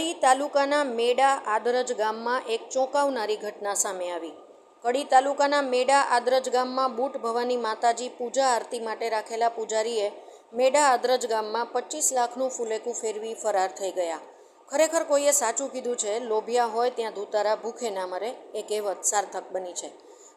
કડી તાલુકાના મેડા આદરજ ગામમાં એક ચોંકાવનારી ઘટના સામે આવી. કડી તાલુકાના મેડા આદરજ ગામમાં બુટ ભવાની માતાજી પૂજા આરતી માટે રાખેલા પૂજારીએ મેડા આદરજ ગામમાં પચીસ લાખનું ફુલેકું ફેરવી ફરાર થઈ ગયા. ખરેખર કોઈએ સાચું કીધું છે, લોભિયા હોય ત્યાં ધૂતારા ભૂખે ના મરે, એ કહેવત સાર્થક બની છે.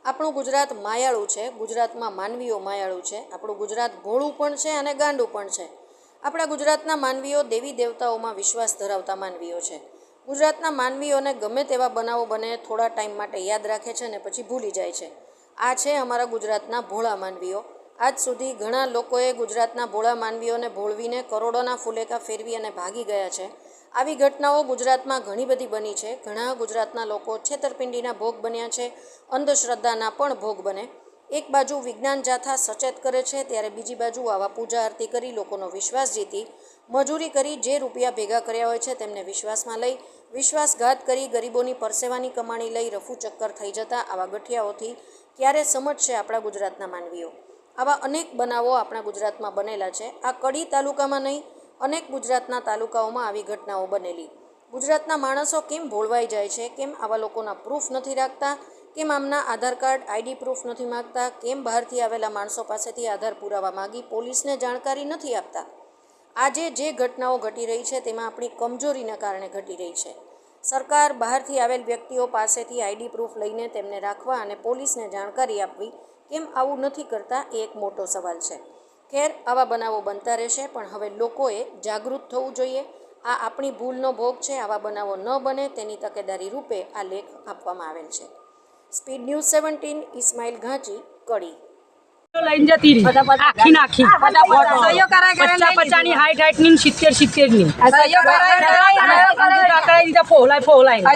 આપણું ગુજરાત માયાળું છે, ગુજરાતમાં માનવીઓ માયાળું છે, આપણું ગુજરાત ભોળું પણ છે અને ગાંડું પણ છે. આપણા ગુજરાતના માનવીઓ દેવી દેવતાઓમાં વિશ્વાસ ધરાવતા માનવીઓ છે. ગુજરાતના માનવીઓને ગમે તેવા બનાવો બને થોડા ટાઈમ માટે યાદ રાખે છે અને પછી ભૂલી જાય છે. આ છે અમારા ગુજરાતના ભોળા માનવીઓ. આજ સુધી ઘણા લોકોએ ગુજરાતના ભોળા માનવીઓને ભોળવીને કરોડોના ફુલેકા ફેરવી અને ભાગી ગયા છે. આવી ઘટનાઓ ગુજરાતમાં ઘણી બધી બની છે. ઘણા ગુજરાતના લોકો છેતરપિંડીના ભોગ બન્યા છે. અંધશ્રદ્ધાના પણ ભોગ બને. એક બાજુ વિજ્ઞાન જાથા સચેત કરે છે, ત્યારે બીજી બાજુ આવા પૂજા આરતી કરી લોકોનો વિશ્વાસ જીતી, મજૂરી કરી જે રૂપિયા ભેગા કર્યા હોય છે તેમને વિશ્વાસમાં લઈ, વિશ્વાસઘાત કરી ગરીબોની પરસેવાની કમાણી લઈ રફુ ચક્કર થઈ જતા આવા ગઠિયાઓથી ક્યારે સમજશે આપણા ગુજરાતના માનવીઓ? આવા અનેક બનાવો આપણા ગુજરાતમાં બનેલા છે. આ કડી તાલુકામાં નહીં, અનેક ગુજરાતના તાલુકાઓમાં આવી ઘટનાઓ બનેલી. ગુજરાતના માણસો કેમ ભોળવાઈ જાય છે? કેમ આવા લોકોના પ્રૂફ નથી રાખતા? કેમ આમના આધાર કાર્ડ, આઈડી પ્રૂફ નથી માગતા, કેમ બહારથી આવેલા માણસો પાસેથી આધાર પુરાવા માગી પોલીસને જાણકારી નથી આપતા? આજે જે ઘટનાઓ ઘટી રહી છે તેમાં આપણી કમજોરીના કારણે ઘટી રહી છે. સરકાર બહારથી આવેલ વ્યક્તિઓ પાસેથી આઈડી પ્રૂફ લઈને તેમને રાખવા અને પોલીસને જાણકારી આપવી કેમ આવું નથી કરતા એ એક મોટો સવાલ છે. ખેર, આવા બનાવો બનતા રહેશે, પણ હવે લોકોએ જાગૃત થવું જોઈએ. આ આપણી ભૂલનો ભોગ છે, આવા બનાવો ન બને, તેની તકેદારી રૂપે આ લેખ આપવામાં આવેલ છે. Speed news seventeen Ismail Ghanchi Kadi લઈને જતી રહી આખી નાખી પચાસ પચાસની હાઈટ હાઈટની સિત્તેર સિત્તેરની કાકડાઈ દીધા ફોલાય ફોલાય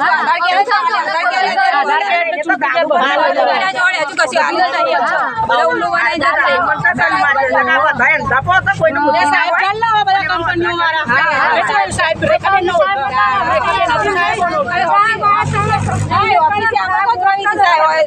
સાહેબ ચાલ લાવો બધા કંપનીઓ વાળા સાહેબ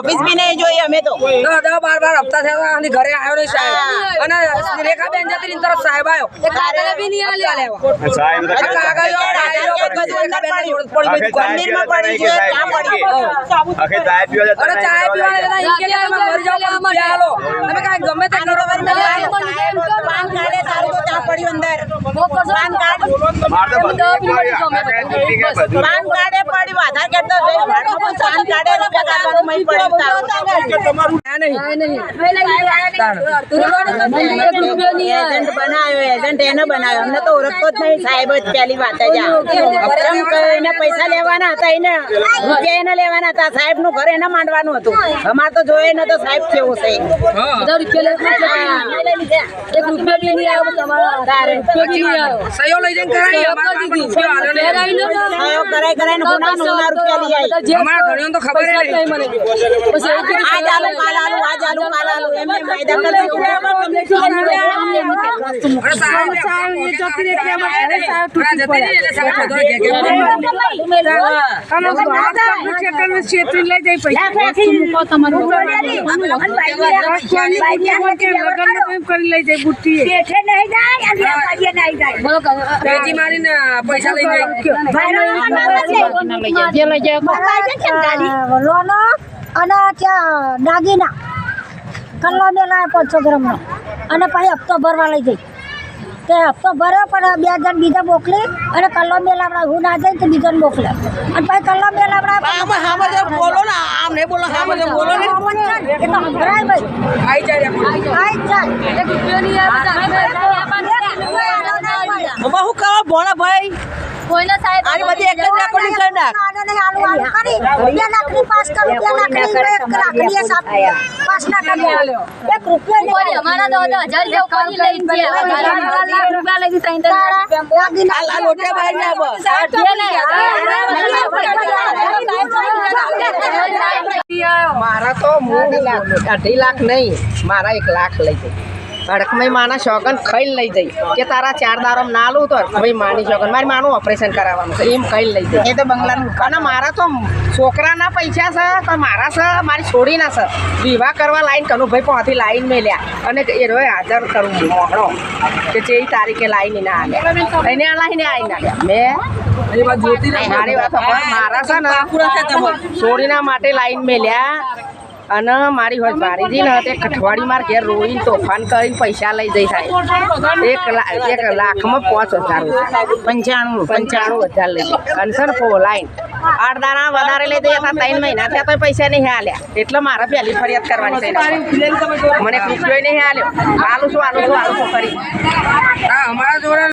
ઓફિસ બી નહીં જોઈએ અમે તો દસ બાર બાર હપ્તા થયા અને ઘરે આવ્યો નહીં સાહેબ અને રેખાબેન જતી તરફ સાહેબ આવ્યો હપ્તા લેવા. સાહેબ તો આ કાગળિયો, કાગળિયો બધું રેખાબેનને જોડે પડી છે ક્યાં પડી આખે ચાય પીવા જતા અરે ચાય પીવા જતા ઈ કે મરી જાઓ પણ આલો. તમે કાઈ ગમે તે કરો બંધ કાર્ડે તારું તો ત્યાં પડ્યું અંદર પાન કાર્ડ માર તો બધું પડ્યું. આખા કેટલી કે બધું પાન કાર્ડે પડ્યું આધાર કાર્ડ તો પાન કાર્ડે રૂપિયા કાઢવાનું મય પડ્યું આ એજન્ટ બનાવ્યો એજન્ટ એને બનાવ્યો અમને તો ઓળખતો જ નહીં સાહેબ જ પહેલી વાત જ એને પૈસા લેવાના હતા એને રૂપિયા એને લેવાના હતા સાહેબનું ઘર એને માંડવાનું હતું અમારે તો જોઈએ ને તો સાહેબ કેવો છે તારે સહીઓ લઈ જઈને નહીં. સહયોગ કરાય કરાય. આજ આલુ, કાલ આલુ આજ આલુ કાલ આલુ એમ એમ વાયદા ને- મારીને પૈસા લઈ જાય લોનો અને ત્યાં દાગીના કલ્લો મેલા પાંચસો ગ્રામનો અને પછી હપ્તો ભરવા લઈ ગઈ તે હપ્તો ભર્યો પણ બે જણ બીજા મોકલી અને કલ્લો બે લાવડા હું ના જઈ તો બીજાને મોકલે. અને પછી કલ્લો બે લાવડા બોલો ને આમ નહીં બોલો બોલો ને. એ તો સંભળાય ભાઈ. આઈ જાય. આઈ જાય. હું ભાઈ આની બધી એક જ રેકોર્ડિંગ કરી નાખ આને નહીં આલુ આલુ કરી બે લાખની પાસ કરું બે લાખની એક લાખની સાપ પાસ ના કરી આલ્યો એક રૂપિયો નહીં આ આ લોટે બહાર ના ને આવો મારા તો મૂળ અઢી લાખ નહીં મારા એક લાખ લઈ જાય હડકમય માના શોગન ખાઈને લઈ જઈ. કે તારા ચાર દારમ ના લઉં તો ભાઈ માની શોગન. મારી માનું ઓપરેશન કરાવવાનું છે. એમ ખાઈને લઈ જઈ. એ તો બંગલાનું અને મારા તો છોકરાના પૈસા છે તો મારા છે મારી છોડીના છે. વિવાહ કરવા લાઈન કનુભાઈ પહોંચી લાઈન મેલ્યા. અને એ રોય હાજર કરું મોહણો. કે જે તારીખે લાઈન ના આવે એને લાઈને આવીને આવ્યા મેં? મારી વાત મારા છે ને છોડીના માટે લાઈન મેલ્યા. અને મારી હોય ભારીજી ને તે કઠવાડી માર ઘેર રોઈને તોફાન કરીને પૈસા લઈ જઈ થાય. એક લાખ એક લાખમાં પાંચ હજાર. પંચાણું પંચાણું હજાર લઈ કન્સર સર ફો લાઈન. આઠ દાણા વધારે લઈ દઈએ હતા ત્રણ મહિના થયા તો પૈસા નહીં હાલ્યા. એટલે મારે પહેલી ફરિયાદ કરવાની થઈ મને પૂછ્યો નહીં હાલ્યો. આલું શું આલું શું આલું શું કરી અમારા જોડે